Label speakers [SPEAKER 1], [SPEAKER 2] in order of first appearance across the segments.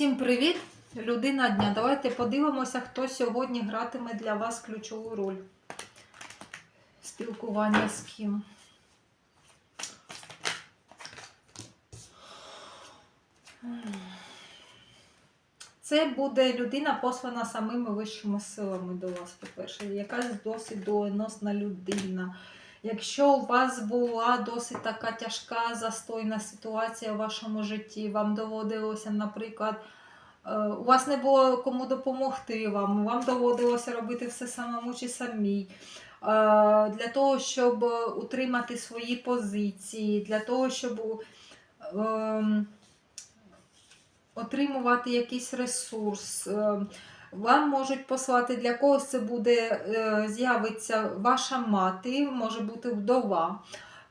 [SPEAKER 1] Всім привіт! Людина дня. Давайте подивимося, хто сьогодні гратиме для вас ключову роль. Спілкування з ким. Це буде людина послана самими вищими силами до вас, по-перше. Якась досить доленосна людина. Якщо у вас була досить така тяжка застойна ситуація в вашому житті, вам доводилося, наприклад, е, у вас не було кому допомогти вам, вам доводилося робити все самому чи самій. Е, Для того, щоб утримати свої позиції, для того, щоб ем, отримувати якийсь ресурс. Вам можуть послати для когось це буде, е, з'явиться ваша мати, може бути вдова.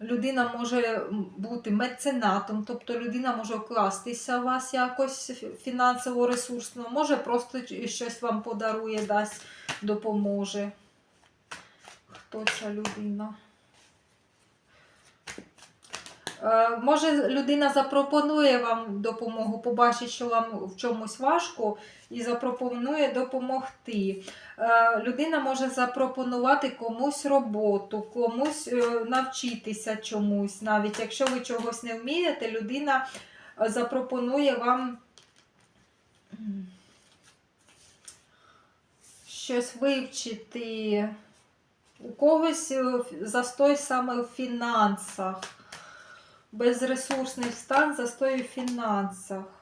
[SPEAKER 1] Людина може бути меценатом, тобто людина може вкластися в вас якось фінансово ресурсно, може просто щось вам подарує, дасть, допоможе. Хто ця людина? Е, Може, людина запропонує вам допомогу, побачить, що вам в чомусь важко, і запропонує допомогти. Е, Людина може запропонувати комусь роботу, комусь е, навчитися чомусь. Навіть якщо ви чогось не вмієте, людина запропонує вам щось вивчити. У когось застой саме в фінансах безресурсний стан, застой у фінансах.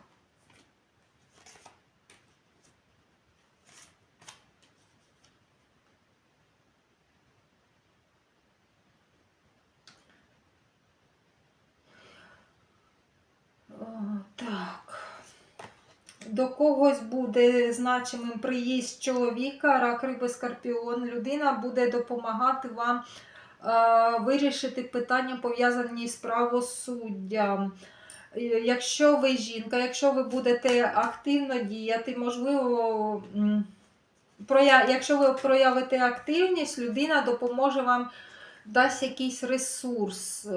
[SPEAKER 1] До когось буде значимим приїзд чоловіка, рак риби скорпіон. Людина буде допомагати вам е, вирішити питання, пов'язані з правосуддям. Е, Якщо ви жінка, якщо ви будете активно діяти, можливо, якщо ви проявите активність, людина допоможе вам, дасть якийсь ресурс.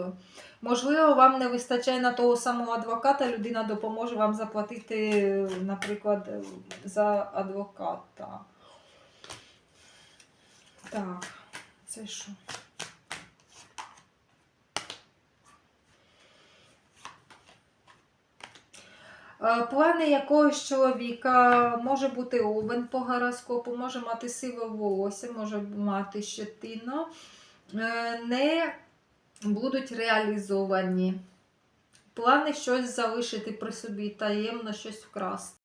[SPEAKER 1] Можливо, вам не вистачає на того самого адвоката, людина допоможе вам заплатити, наприклад, за адвоката. Так, це що? Плани якогось чоловіка може бути овен по гороскопу, може мати сиве волосся, може мати щетину, е, не будуть реалізовані. Плани щось залишити при собі, таємно щось вкрасти.